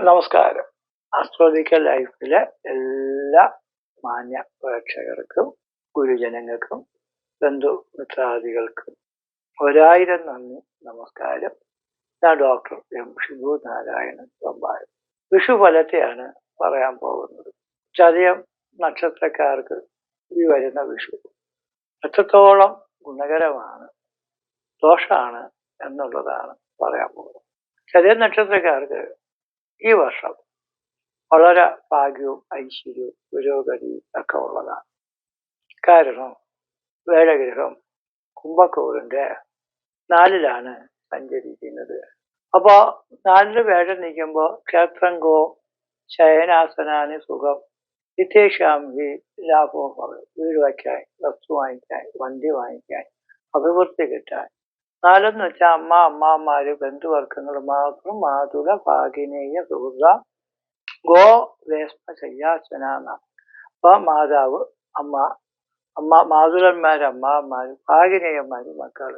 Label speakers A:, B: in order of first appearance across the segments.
A: നമസ്കാരം. ആസ്ട്രോളജിക്കൽ ലൈഫിലെ എല്ലാ മാന്യ പ്രേക്ഷകർക്കും ഗുരുജനങ്ങൾക്കും ബന്ധു മിത്രാദികൾക്കും ഒരായിരം നന്ദി നമസ്കാരം. ഞാൻ ഡോക്ടർ എം ഷിബു നാരായണൻ പമ്പായം വിഷു ഫലത്തെയാണ് പറയാൻ പോകുന്നത്. ചതയം നക്ഷത്രക്കാർക്ക് ഈ വരുന്ന വിഷു എത്രത്തോളം ഗുണകരമാണ് ദോഷമാണ് എന്നുള്ളതാണ് പറയാൻ പോകുന്നത്. ചതയം നക്ഷത്രക്കാർക്ക് ഈ വർഷം വളരെ ഭാഗ്യവും ഐശ്വര്യവും പുരോഗതിയും ഒക്കെ ഉള്ളതാണ്. കാരണം വേഴഗ്രഹം കുംഭക്കൂറിന്റെ നാലിലാണ് സഞ്ചരിക്കുന്നത്. അപ്പോ നാലിൽ വേട നിൽക്കുമ്പോൾ ക്ഷേത്രങ്കോ ശയനാസനാന് സുഖം വിത്തേഷാം ഹി ലാഭവും വീട് വയ്ക്കാൻ വസ്തു വാങ്ങിക്കാൻ വണ്ടി വാങ്ങിക്കാൻ അഭിവൃദ്ധി കിട്ടാൻ നാലെന്ന് വെച്ചാൽ അമ്മ അമ്മമാര് ബന്ധുവർഗങ്ങൾ മാത്രം മാതുല ഭാഗിനേയ സുഹൃത ഗോ വേസ്മ ശയ്യാസന അപ്പൊ മാതാവ് അമ്മ അമ്മ മാതുലന്മാര് അമ്മമാര് ഭാഗിനേയന്മാര് മക്കൾ.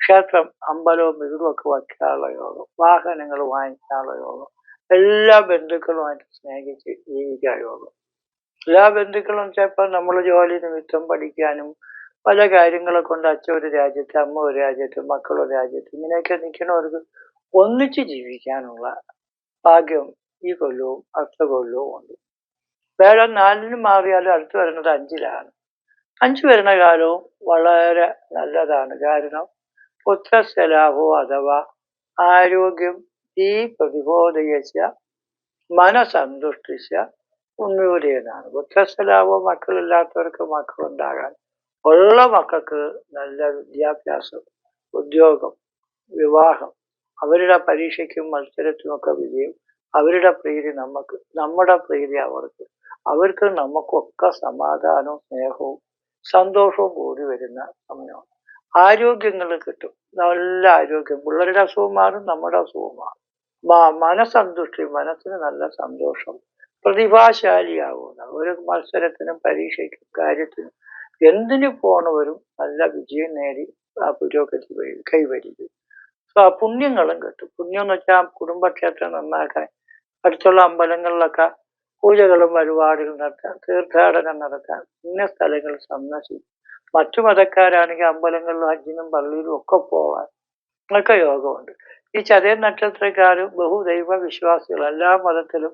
A: ക്ഷേത്രം അമ്പലവും വീടും ഒക്കെ വയ്ക്കാനുള്ള യോഗം വാഹനങ്ങൾ വാങ്ങിക്കാനുള്ള യോഗം എല്ലാ ബന്ധുക്കളുമായിട്ട് സ്നേഹിച്ച് ജീവിക്കാൻ യോഗം. എല്ലാ ബന്ധുക്കളും ചിലപ്പോൾ നമ്മൾ ജോലി നിമിത്തം പഠിക്കാനും പല കാര്യങ്ങളെ കൊണ്ട് അച്ഛൻ ഒരു രാജ്യത്ത് അമ്മ ഒരു രാജ്യത്ത് മക്കൾ ഒരു രാജ്യത്ത് ഇങ്ങനെയൊക്കെ നിൽക്കുന്നവർക്ക് ഒന്നിച്ച് ജീവിക്കാനുള്ള ഭാഗ്യം ഈ കൊല്ലവും അടുത്ത കൊല്ലവും ഉണ്ട്. വേറെ നാലിന് മാറിയാലും അടുത്ത് വരുന്നത് അഞ്ചിലാണ്. അഞ്ച് വരുന്ന കാലവും വളരെ നല്ലതാണ്. കാരണം പുത്രസ്ഥലാഭോ അഥവാ ആരോഗ്യം ഈ പ്രതിബോധയച്ച മനസന്തുഷ്ടിച്ച ഉന്നൂരെന്നാണ് പുത്രസ്ഥലാഭോ മക്കളില്ലാത്തവർക്ക് മക്കളുണ്ടാകാൻ ഉള്ള മക്കൾക്ക് നല്ല വിദ്യാഭ്യാസം ഉദ്യോഗം വിവാഹം അവരുടെ പരീക്ഷയ്ക്കും മത്സരത്തിനുമൊക്കെ വിജയം അവരുടെ പ്രീതി നമുക്ക് നമ്മുടെ പ്രീതി അവർക്ക് അവർക്ക് നമുക്കൊക്കെ സമാധാനവും സ്നേഹവും സന്തോഷവും കൂടി വരുന്ന സമയമാണ്. ആരോഗ്യങ്ങൾ കിട്ടും. നല്ല ആരോഗ്യം. പിള്ളേരുടെ അസുഖം മാറും നമ്മുടെ അസുഖം മാറും. മനസന്തുഷ്ടി മനസ്സിന് നല്ല സന്തോഷം. പ്രതിഭാശാലിയാവുന്ന ഒരു മത്സരത്തിനും പരീക്ഷയ്ക്കും കാര്യത്തിനും എന്തിനു പോണവരും നല്ല വിജയം നേടി ആ പുരോഗതി കൈവരിക്കും. സോ ആ പുണ്യങ്ങളും കിട്ടും. പുണ്യം എന്ന് വെച്ചാൽ കുടുംബക്ഷേത്രം നന്നാക്കാൻ അടുത്തുള്ള അമ്പലങ്ങളിലൊക്കെ പൂജകളും പരിപാടികളും നടത്താം തീർത്ഥാടനം നടത്താം ഇന്ന സ്ഥലങ്ങൾ സന്ദർശിക്കും. മറ്റു മതക്കാരാണെങ്കിൽ അമ്പലങ്ങളിലും അജിനും പള്ളിയിലും ഒക്കെ പോവാൻ ഒക്കെ യോഗമുണ്ട്. ഈ ചതയ നക്ഷത്രക്കാരും ബഹുദൈവ വിശ്വാസികൾ എല്ലാ മതത്തിലും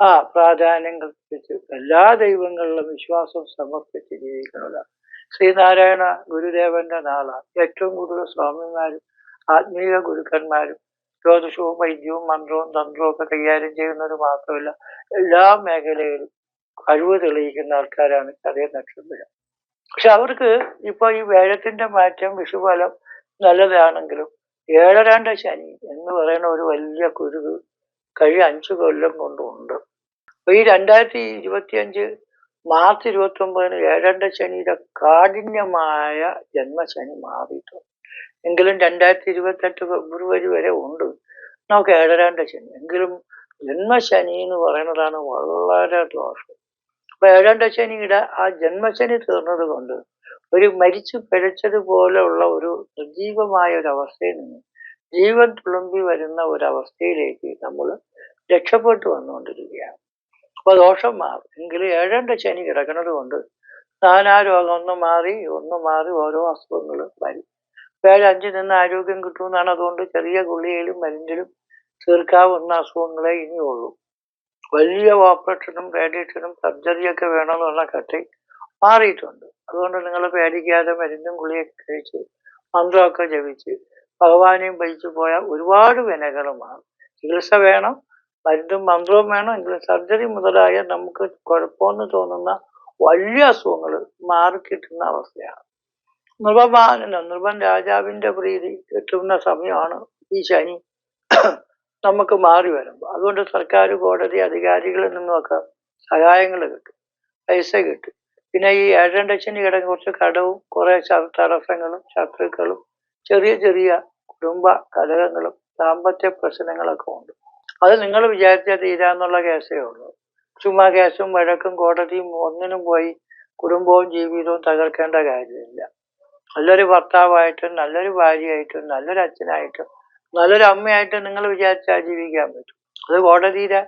A: ആ പ്രാധാന്യം കൽപ്പിച്ച്. എല്ലാ ദൈവങ്ങളിലും വിശ്വാസം സമർപ്പിച്ച് ജീവിക്കുന്നതാണ് ശ്രീനാരായണ ഗുരുദേവന്റെ നാളാണ്. ഏറ്റവും കൂടുതൽ സ്വാമിമാരും ആത്മീയ ഗുരുക്കന്മാരും ജ്യോതിഷവും വൈദ്യവും മന്ത്രവും തന്ത്രവും ഒക്കെ കൈകാര്യം ചെയ്യുന്നവർ മാത്രമല്ല എല്ലാ മേഖലയിലും കഴിവ് തെളിയിക്കുന്ന ആൾക്കാരാണ് അതേ നക്ഷത്രം. പക്ഷെ അവർക്ക് ഇപ്പൊ ഈ വേഴത്തിന്റെ മാറ്റം വിഷുഫലം നല്ലതാണെങ്കിലും ഏഴരാണ്ട ശനി എന്ന് പറയുന്ന ഒരു വലിയ കുരുത് കഴി അഞ്ചു കൊല്ലം കൊണ്ടുണ്ട് അപ്പൊ ഈ രണ്ടായിരത്തി ഇരുപത്തി അഞ്ച് മാർച്ച് ഇരുപത്തി ഒമ്പതിന് ഏഴണ്ട ശനിയുടെ കാഠിന്യമായ ജന്മശനി മാറിയിട്ടുണ്ട് എങ്കിലും രണ്ടായിരത്തി ഇരുപത്തെട്ട് ഫെബ്രുവരി വരെ ഉണ്ട്. നമുക്ക് ഏഴരാണ്ട ശനി. എങ്കിലും ജന്മശനി എന്ന് പറയുന്നതാണ് വളരെ ദോഷം. അപ്പൊ ഏഴാണ്ട ശനിയുടെ ആ ജന്മശനി തീർന്നത് കൊണ്ട് ഒരു മരിച്ചു പിഴച്ചതുപോലെയുള്ള ഒരു നിർജീവമായ ഒരു അവസ്ഥയിൽ നിന്ന് ജീവൻ തുളുമ്പി വരുന്ന ഒരവസ്ഥയിലേക്ക് നമ്മൾ രക്ഷപ്പെട്ടു വന്നുകൊണ്ടിരിക്കുകയാണ്. അപ്പൊ ദോഷം മാറും എങ്കിലും ഏഴണ്ട ശനി കിടക്കുന്നത് കൊണ്ട് രോഗം ഒന്ന് മാറി ഒന്ന് മാറി ഓരോ അസുഖങ്ങൾ വരും. ഏഴഞ്ച് നിന്ന് ആരോഗ്യം കിട്ടുമെന്നാണ് അതുകൊണ്ട് ചെറിയ ഗുളികയിലും മരുന്നിലും തീർക്കാവുന്ന അസുഖങ്ങളെ ഇനിയുള്ളൂ. വലിയ ഓപ്പറേഷനും റേഡിയേഷനും സർജറിയൊക്കെ വേണമെന്ന് പറഞ്ഞ കട്ടി മാറിയിട്ടുണ്ട്. അതുകൊണ്ട് നിങ്ങൾ പേടിക്കാതെ മരുന്നും ഗുളിയൊക്കെ കഴിച്ച് മന്ത്രമൊക്കെ ജപിച്ച് ഭഗവാനെയും ഭജിച്ചു പോയാൽ ഒരുപാട് വിനകളുമാണ്. ചികിത്സ വേണം മരുന്നും മന്ത്രവും വേണം. എങ്കിലും സർജറി മുതലായ നമുക്ക് കുഴപ്പമെന്ന് തോന്നുന്ന വലിയ അസുഖങ്ങൾ മാറിക്കിട്ടുന്ന അവസ്ഥയാണ്. നൃപമാനല്ല നൃപൻ രാജാവിന്റെ പ്രീതി കിട്ടുന്ന സമയമാണ് ഈ ശനി നമുക്ക് മാറി വരുമ്പോൾ. അതുകൊണ്ട് സർക്കാർ കോടതി അധികാരികളിൽ നിന്നുമൊക്കെ സഹായങ്ങൾ കിട്ടും പൈസ കിട്ടും. പിന്നെ ഈ ഏഴണ്ട ശനി കിടന്ന് കുറച്ച് കടവും കുറേ തടസ്സങ്ങളും ശത്രുക്കളും ചെറിയ ചെറിയ കുടുംബ കലഹങ്ങളും ദാമ്പത്യ പ്രശ്നങ്ങളൊക്കെ ഉണ്ട്. അത് നിങ്ങൾ വിചാരിച്ചാൽ തീരാന്നുള്ള കേസേ ഉള്ളൂ. ചുമ്മാ കേസും വഴക്കും കോടതിയും ഒന്നിനും പോയി കുടുംബവും ജീവിതവും തകർക്കേണ്ട കാര്യമില്ല. നല്ലൊരു ഭർത്താവായിട്ടും നല്ലൊരു ഭാര്യയായിട്ടും നല്ലൊരു അച്ഛനായിട്ടും നല്ലൊരു അമ്മയായിട്ടും നിങ്ങൾ വിചാരിച്ചാൽ ജീവിക്കാൻ പറ്റും. അത് കോടതിയുടെ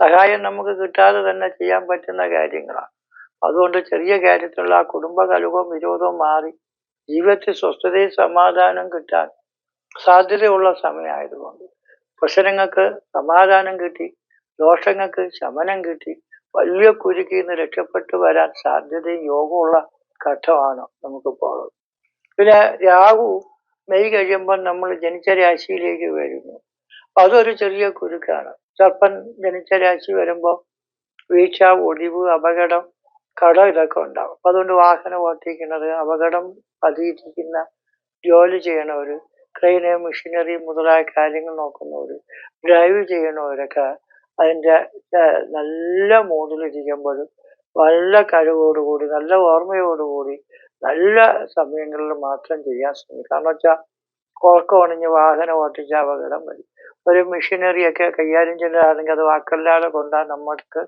A: സഹായം നമുക്ക് കിട്ടാതെ തന്നെ ചെയ്യാൻ പറ്റുന്ന കാര്യങ്ങളാണ്. അതുകൊണ്ട് ചെറിയ കാര്യത്തിലുള്ള ആ കുടുംബ കലുകവും വിരോധവും മാറി ജീവിതത്തിൽ സ്വസ്ഥതയും സമാധാനം കിട്ടാൻ സാധ്യതയുള്ള സമയമായതുകൊണ്ട് പ്രശ്നങ്ങൾക്ക് സമാധാനം കിട്ടി ദോഷങ്ങൾക്ക് ശമനം കിട്ടി വലിയ കുരുക്കിൽ നിന്ന് രക്ഷപ്പെട്ടു വരാൻ സാധ്യതയും യോഗമുള്ള ഘട്ടമാണ് നമുക്കിപ്പോൾ. ഉള്ളത് പിന്നെ രാഹു മെയ് കഴിയുമ്പോൾ നമ്മൾ ജനിച്ച രാശിയിലേക്ക് വരുന്നു. അതൊരു ചെറിയ കുരുക്കാണ്. ചെറുപ്പൻ ജനിച്ച രാശി വരുമ്പോൾ വീഴ്ച ഒടിവ് അപകടം കട ഇതൊക്കെ അപ്പൊ അതുകൊണ്ട് വാഹനം ഓട്ടിക്കുന്നത് അപകടം പതിയിരിക്കുന്ന ജോലി ചെയ്യണവർ ക്രെയിന് മെഷീനറി മുതലായ കാര്യങ്ങൾ നോക്കുന്നവർ ഡ്രൈവ് ചെയ്യണവരൊക്കെ അതിന്റെ നല്ല മൂഡിലിരിക്കുമ്പോഴും നല്ല കഴിവോടുകൂടി നല്ല ഓർമ്മയോടുകൂടി നല്ല സമയങ്ങളിൽ മാത്രം ചെയ്യാൻ ശ്രമിക്കുക കാരണം വെച്ചാൽ കോർക്കമണിഞ്ഞ് വാഹനം ഓട്ടിച്ച അപകടം വരും. ഒരു മെഷീനറിയൊക്കെ കൈകാര്യം ചെയ്യുന്നതാണെങ്കിൽ അത് വാക്കല്ലാതെ കൊണ്ടാൽ നമ്മൾക്ക്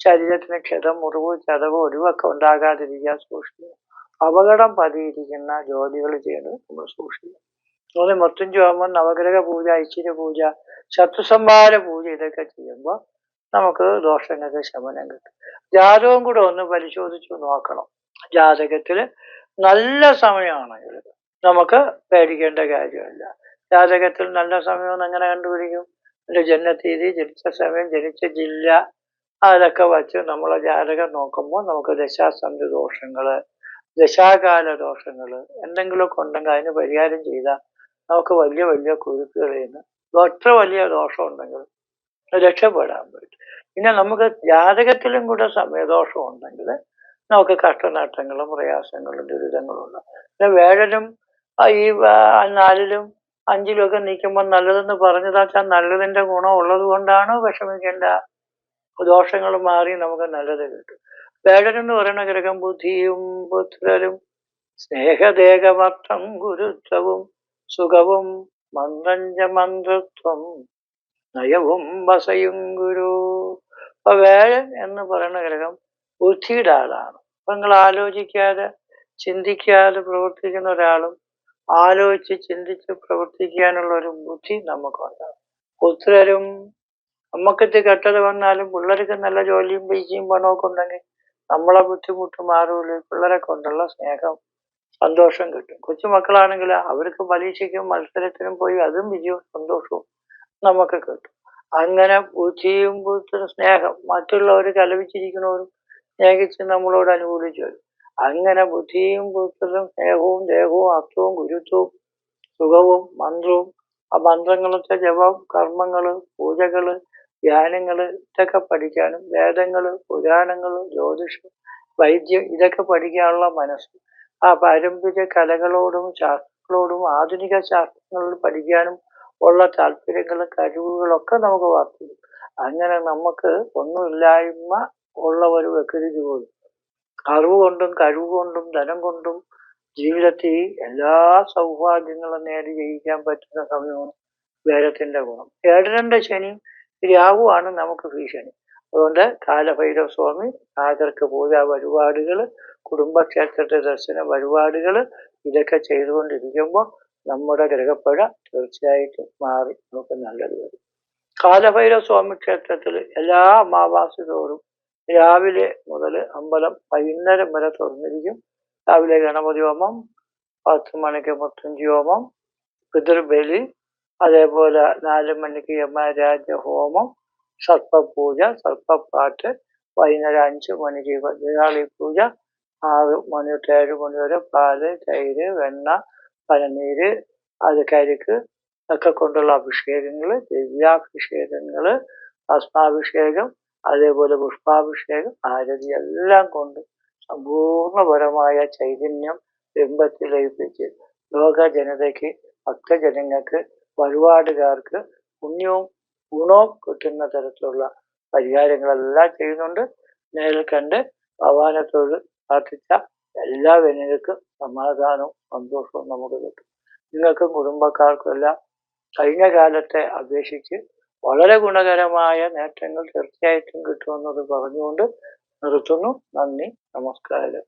A: ശരീരത്തിന് ക്ഷതം മുറിവ് ചതവ് ഒഴിവൊക്കെ ഉണ്ടാകാതിരിക്കാൻ സൂക്ഷിക്കുക അപകടം പതിയിരിക്കുന്ന ജോലികൾ ചെയ്യുന്നത് നമ്മൾ സൂക്ഷിക്കുക അതുപോലെ ആകുമ്പോൾ നവഗ്രഹ പൂജ ഐശ്വര്യ പൂജ ശത്രുസംഹാര പൂജ ഇതൊക്കെ ചെയ്യുമ്പോൾ നമുക്ക് ദോഷങ്ങൾക്ക് ശമനം കിട്ടും. ജാതകം കൂടെ ഒന്ന് പരിശോധിച്ചു നോക്കണം. ജാതകത്തിൽ നല്ല സമയമാണെങ്കിൽ നമുക്ക് പേടിക്കേണ്ട കാര്യമില്ല. ജാതകത്തിൽ നല്ല സമയം എങ്ങനെ കണ്ടുപിടിക്കും? എന്റെ ജന്മതീയതി ജനിച്ച സമയം ജനിച്ച ജില്ല അതൊക്കെ വച്ച് നമ്മളെ ജാതകം നോക്കുമ്പോൾ നമുക്ക് ദശാസന്ധി ദോഷങ്ങൾ ദശാകാല ദോഷങ്ങൾ എന്തെങ്കിലുമൊക്കെ ഉണ്ടെങ്കിൽ അതിന് പരിഹാരം ചെയ്താൽ നമുക്ക് വലിയ വലിയ കുരുക്കുകളിൽ നിന്ന് എത്ര വലിയ ദോഷം ഉണ്ടെങ്കിൽ രക്ഷപ്പെടാൻ പറ്റും. പിന്നെ നമുക്ക് ജാതകത്തിലും കൂടെ സമയദോഷം ഉണ്ടെങ്കിൽ നമുക്ക് കഷ്ടനഷ്ടങ്ങളും പ്രയാസങ്ങളും ദുരിതങ്ങളും ഉണ്ട്. പിന്നെ വേഴനും ഈ നാലിലും അഞ്ചിലും ഒക്കെ നിൽക്കുമ്പോൾ നല്ലതെന്ന് പറഞ്ഞതാ വെച്ചാൽ നല്ലതിന്റെ ഗുണം ഉള്ളത് കൊണ്ടാണ് വിഷമിക്കേണ്ട ദോഷങ്ങൾ മാറി നമുക്ക് നല്ലത് കിട്ടും. വേടനെന്ന് പറയുന്ന ഗ്രഹം ബുദ്ധിയും പുത്രരും സ്നേഹദേഹമർത്ഥം ഗുരുത്വവും സുഖവും മന്ത്രഞ്ചമന്ത്രത്വം നയവും വസയും ഗുരു. അപ്പൊ വേഴൻ എന്ന് പറയുന്ന ഗ്രഹം ബുദ്ധിയുടെ ആളാണ്. അപ്പൊ നിങ്ങൾ ആലോചിക്കാതെ ചിന്തിക്കാതെ പ്രവർത്തിക്കുന്ന ഒരാളും ആലോചിച്ച് ചിന്തിച്ച് പ്രവർത്തിക്കാനുള്ള ഒരു ബുദ്ധി നമുക്കുണ്ടാകും പുത്രരും നമുക്കിത് കെട്ടത് വന്നാലും പിള്ളേർക്ക് നല്ല ജോലിയും പൈസയും പണമൊക്കെ ഉണ്ടെങ്കിൽ നമ്മളെ ബുദ്ധിമുട്ട് മാറൂല. പിള്ളേരെ കൊണ്ടുള്ള സ്നേഹം. സന്തോഷം കിട്ടും. കൊച്ചുമക്കളാണെങ്കിൽ അവർക്ക് പരീക്ഷയ്ക്കും മത്സരത്തിനും പോയി അതും വിജയവും സന്തോഷവും നമുക്ക് കിട്ടും. അങ്ങനെ ബുദ്ധിയും ബുദ്ധിയും സ്നേഹം മറ്റുള്ളവർ കലപിച്ചിരിക്കുന്നവരും സ്നേഹിച്ച് നമ്മളോട് അനുകൂലിച്ചു വരും. അങ്ങനെ ബുദ്ധിയും ബുദ്ധിയും സ്നേഹവും ദേഹവും അർത്ഥവും ഗുരുത്വവും സുഖവും മന്ത്രവും ആ മന്ത്രങ്ങളൊക്കെ ജപം കർമ്മങ്ങൾ പൂജകൾ ധ്യാനങ്ങൾ ഇതൊക്കെ പഠിക്കാനും വേദങ്ങൾ പുരാണങ്ങൾ ജ്യോതിഷം വൈദ്യം ഇതൊക്കെ പഠിക്കാനുള്ള മനസ്സ് ആ പാരമ്പര്യ കലകളോടും ശാസ്ത്രങ്ങളോടും ആധുനിക ശാസ്ത്രങ്ങളിൽ പഠിക്കാനും ഉള്ള താല്പര്യങ്ങളും കഴിവുകളൊക്കെ നമുക്ക് വർദ്ധിക്കും. അങ്ങനെ നമുക്ക് ഒന്നുമില്ലായ്മ ഉള്ള ഒരു വ്യക്തിക്ക് പോലും അറിവ് കൊണ്ടും കഴിവ് കൊണ്ടും ധനം കൊണ്ടും ജീവിതത്തിൽ എല്ലാ സൗഭാഗ്യങ്ങളും നേടി ജയിക്കാൻ പറ്റുന്ന സമയമാണ് വേദത്തിന്റെ ഗുണം. ഏഴരന്റെ ശനി രാഹുവാണ് നമുക്ക് ഭീഷണി. അതുകൊണ്ട് കാലഭൈരവ സ്വാമി നാഗർക്ക് പൂജാ പരിപാടികൾ കുടുംബക്ഷേത്രത്തെ ദർശന പരിപാടികൾ ഇതൊക്കെ ചെയ്തുകൊണ്ടിരിക്കുമ്പോൾ നമ്മുടെ ഗ്രഹപ്പഴ തീർച്ചയായിട്ടും മാറി നമുക്ക് നല്ലത് വരും. കാലഭൈരവ സ്വാമി ക്ഷേത്രത്തിൽ എല്ലാ അമാവാസി തോറും രാവിലെ മുതൽ അമ്പലം വൈകുന്നേരം വരെ തുറന്നിരിക്കും. രാവിലെ ഗണപതി ഹോമം പത്ത് മണിക്ക് മുത്തഞ്ചി ഹോമം പിതൃബലി അതേപോലെ നാല് മണിക്ക് യമരാജ ഹോമം സർപ്പപൂജ സർപ്പപ്പാട്ട് വൈകുന്നേരം അഞ്ച് മണിക്ക് ഭദ്രകാളി പൂജ ആറ് മണി തൊട്ട് ഏഴ് മണി വരെ പാൽ തൈര് വെണ്ണ പനനീര് അത് കരിക്ക് ഒക്കെ കൊണ്ടുള്ള അഭിഷേകങ്ങൾ ദിവ്യാഭിഷേകങ്ങൾ ഭസ്മാഭിഷേകം അതേപോലെ പുഷ്പാഭിഷേകം ആരതി എല്ലാം കൊണ്ട് സമ്പൂർണപരമായ ചൈതന്യം ബിംബത്തിൽ ലയിപ്പിച്ച് ലോക ജനതയ്ക്ക് ഭക്തജനങ്ങൾക്ക് വഴിപാടുകാർക്ക് പുണ്യവും ഗുണവും കിട്ടുന്ന തരത്തിലുള്ള പരിഹാരങ്ങളെല്ലാം ചെയ്യുന്നുണ്ട്. നേരിൽ കണ്ട് ഭഗവാനത്തോട് പ്രാർത്ഥിച്ച എല്ലാ ജനങ്ങൾക്കും സമാധാനവും സന്തോഷവും നമുക്ക് കിട്ടും. നിങ്ങൾക്കും കുടുംബക്കാർക്കും എല്ലാം കഴിഞ്ഞ കാലത്തെ അപേക്ഷിച്ച് വളരെ ഗുണകരമായ നേട്ടങ്ങൾ തീർച്ചയായിട്ടും കിട്ടുമെന്നത് പറഞ്ഞുകൊണ്ട് നിർത്തുന്നു. നന്ദി നമസ്കാരം.